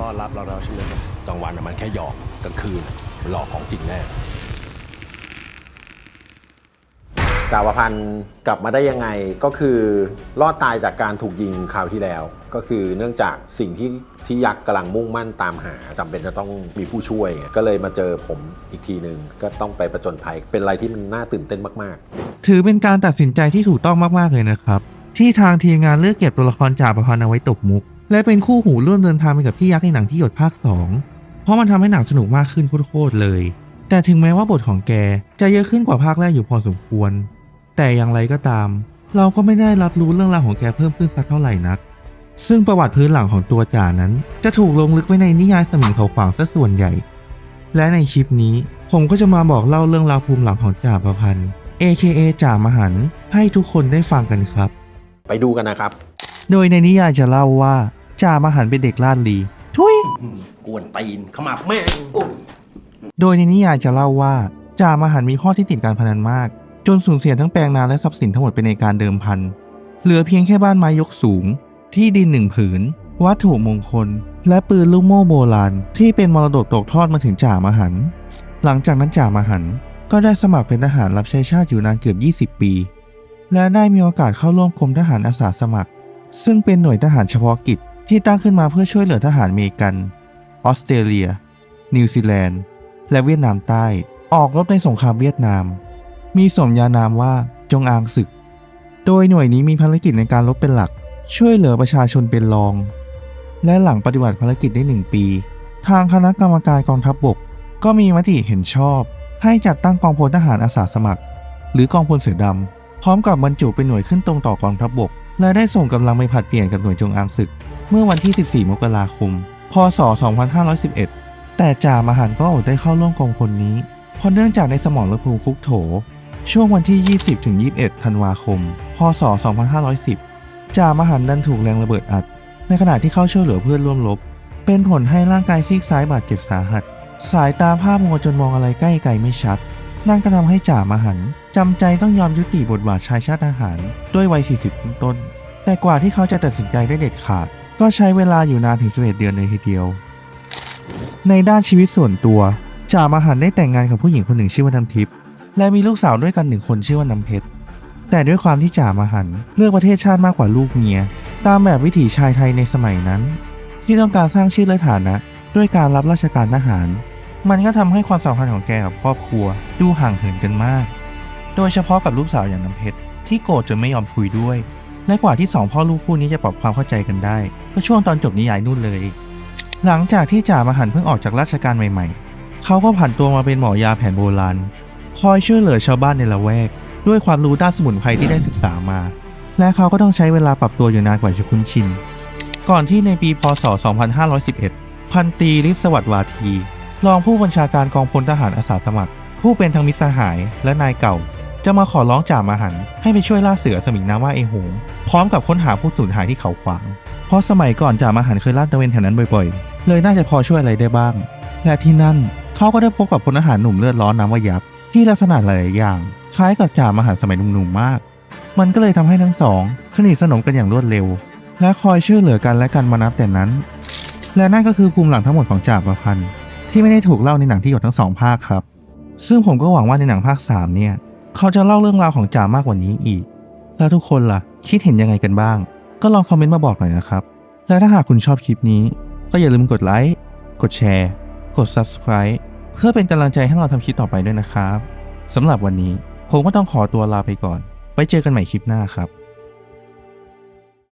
ต้อนรับเราแล้วใช่ไหมครับกลางวันน่ะมันแค่หยอกกลางคืนมันหลอกของจริงแน่จาวพันธ์กลับมาได้ยังไงก็คือรอดตายจากการถูกยิงคราวที่แล้ว ก็คือเนื่องจากสิ่งที่ที่ยักษ์กำลังมุ่งมั่นตามหาจำเป็นจะต้องมีผู้ช่วย ก็เลยมาเจอผมอีกทีหนึ่งก็ต้องไปประจนภัยเป็นอะไรที่มันน่าตื่นเต้นมาก ถือเป็นการตัดสินใจที่ถูกต้องมาก ๆ เลยนะครับ ที่ทางทีมงานเลือกเก็บตัวละครจ่าประพันธ์เอาไว้ตกมุก และเป็นคู่หูร่วมเดินทางไปกับพี่ยักษ์ในหนังที่หยดภาค 2 เพราะมันทำให้หนังสนุกมากขึ้นโคตรๆเลย แต่ถึงแม้ว่าบทของแกจะเยอะขึ้นกว่าภาคแรกอยู่พอสมควร แต่อย่างไรก็ตาม เราก็ไม่ได้รับรู้เรื่องราวของแกเพิ่มขึ้นสักเท่าไหร่นัก ซึ่งประวัติพื้นหลังของตัวจ่านั้น จะถูกลงลึกไว้ในนิยายสมิงเขาขวางซะส่วนใหญ่ และในคลิปนี้ผมก็จะมาบอกเล่าเรื่องราวภูมิหลังของจ่าประพันธ์ AKA จ่ามหันต์ให้ทุกคนได้ฟังกันครับๆไปดูกันนะครับ โดยในนิยายจะเล่าว่า จ่ามหันต์เป็นเด็กลาดลีทุยกวนตีนเข้ามาแม่งโดยในนิยายจะเล่าว่าจ่ามหันต์มีพ่อที่ติดการพนันมาก จนสูญเสียทั้งแปลงนาและทรัพย์สินทั้งหมดไปในการเดิมพัน เหลือเพียงแค่บ้านไม้ยกสูง ที่ดินหนึ่งผืน วัตถุมงคล และปืนลูกโม่โบราณ ที่เป็นมรดกตกทอดมาถึงจ่ามหันต์หลังจากนั้นจ่ามหันต์ก็ได้สมัครเป็นทหารรับใช้ชาติอยู่นานเกือบ 20 ปี และได้มีโอกาสเข้าร่วมกรมทหารอาสาสมัคร ซึ่งเป็นหน่วยทหารเฉพาะกิจ ที่ตั้งขึ้นมาเพื่อช่วยเหลือทหารอเมริกัน ออสเตรเลีย นิวซีแลนด์ และเวียดนามใต้ ออกรบในสงครามเวียดนาม มีสมญานามว่าจงอางศึก โดยหน่วยนี้มีภารกิจในการรบเป็นหลัก ช่วยเหลือประชาชนเป็นรอง และหลังปฏิบัติภารกิจได้หนึ่งปี ทางคณะกรรมการกองทัพบบก ก็มีมติเห็นชอบ ให้จัดตั้งกองพลทหารอาสาสมัคร หรือกองพลเสือดำพร้อมกับบรรจุเป็นหน่วยขึ้นตรงต่อกองทัพบบก และได้ส่งกำลังไปผัดเปลี่ยนกับหน่วยจงอางศึก เมื่อวันที่ 14 มกราคม พศ 2511 แต่จ่ามหันก็อดได้เข้าร่วมกองพลนี้ เพราะเนื่องจากในสมองรภูฟุกโถ ช่วงวันที่ 20ถึง21 ธันวาคม พศ 2510 จ่ามหันดันถูกแรงระเบิดอัด ในขณะที่เข้าช่วยเหลือเพื่อนร่วมรบ เป็นผลให้ร่างกายซีกซ้ายบาดเจ็บสาหัส สายตาภาพมัวจนมองอะไรใกล้ไกลไม่ชัด นั่นก็ทำให้จ่ามหันจำใจต้องยอมยุติบทบาทชายชาติทหาร ด้วยวัย 40 ต้น แต่กว่าที่เขาจะตัดสินใจได้เด็ดขาด ก็ใช้เวลาอยู่นานถึง11เดือนเลยทีเดียว ในด้านชีวิตส่วนตัวจ่ามหันได้แต่งงานกับผู้หญิงคนหนึ่งชื่อว่าน้ำทิพย์และมีลูกสาวด้วยกันหนึ่งคนชื่อว่าน้ำเพชรแต่ด้วยความที่จ่ามหันเลือกประเทศชาติมากกว่าลูกเมีย ตามแบบวิถีชายไทยในสมัยนั้น ที่ต้องการสร้างชื่อและฐานะ ด้วยการรับราชการทหาร มันก็ทำให้ความสัมพันธ์ของแกกับครอบครัว ดูห่างเหินกันมาก โดยเฉพาะกับลูกสาวอย่างน้ำเพชรที่โกรธจนไม่ยอมคุยด้วย และกว่าที่สองพ่อลูกคู่นี้จะปรับความเข้าใจกันได้ ก็ช่วงตอนจบนิยายนู่นเลย หลังจากที่จ่ามหันเพิ่งออกจากราชการใหม่ ๆ เขาก็ผันตัวมาเป็นหมอยาแผนโบราณ คอยช่วยเหลือชาวบ้านในละแวก ด้วยความรู้ด้านสมุนไพรที่ได้ศึกษามา และเขาก็ต้องใช้เวลาปรับตัวอยู่นานกว่าจะคุ้นชิน ก่อนที่ในปีพศ 2511 พันตีฤทธิ์สวัสดิ์วาที รองผู้บัญชาการกองพลทหารอาสาสมัคร ผู้เป็นทั้งมิตรสหายและนายเก่า จะมาขอร้องจ่ามหันให้ไปช่วยล่าเสือสมิงน้ำว่าเอหงพร้อมกับค้นหาผู้สูญหายที่เขาขวาง เพราะสมัยก่อนจ่ามหันเคยลาดตระเวนแถวนั้นบ่อยๆ เลยน่าจะพอช่วยอะไรได้บ้าง และที่นั่นเขาก็ได้พบกับพลทหารหนุ่มเลือดร้อนน้ำว่ายับ ที่ลักษณะหลายๆอย่าง คล้ายกับจ่ามหันสมัยหนุ่มๆมาก มันก็เลยทำให้ทั้งสองสนิทสนมกันอย่างรวดเร็ว และคอยช่วยเหลือกันและกันมานับแต่นั้น และนั่นก็คือภูมิหลังทั้งหมดของจ่าประพันธ์ที่ไม่ได้ถูกเล่าในหนังที่หยดทั้งสองภาคครับ ซึ่งผมก็หวังว่าในหนังภาค3เนี่ย เขาจะเล่าเรื่องราวของจ่ามากกว่านี้อีก แล้วทุกคนล่ะ คิดเห็นยังไงกันบ้าง ก็ลองคอมเมนต์มาบอกหน่อยนะครับ และถ้าหากคุณชอบคลิปนี้ ก็อย่าลืมกดไลค์ กดแชร์ กด Subscribe เพื่อเป็นกำลังใจให้เราทำคลิปต่อไปด้วยนะครับสำหรับวันนี้ผมก็ต้องขอตัวลาไปก่อน ไว้เจอกันใหม่คลิปหน้าครับ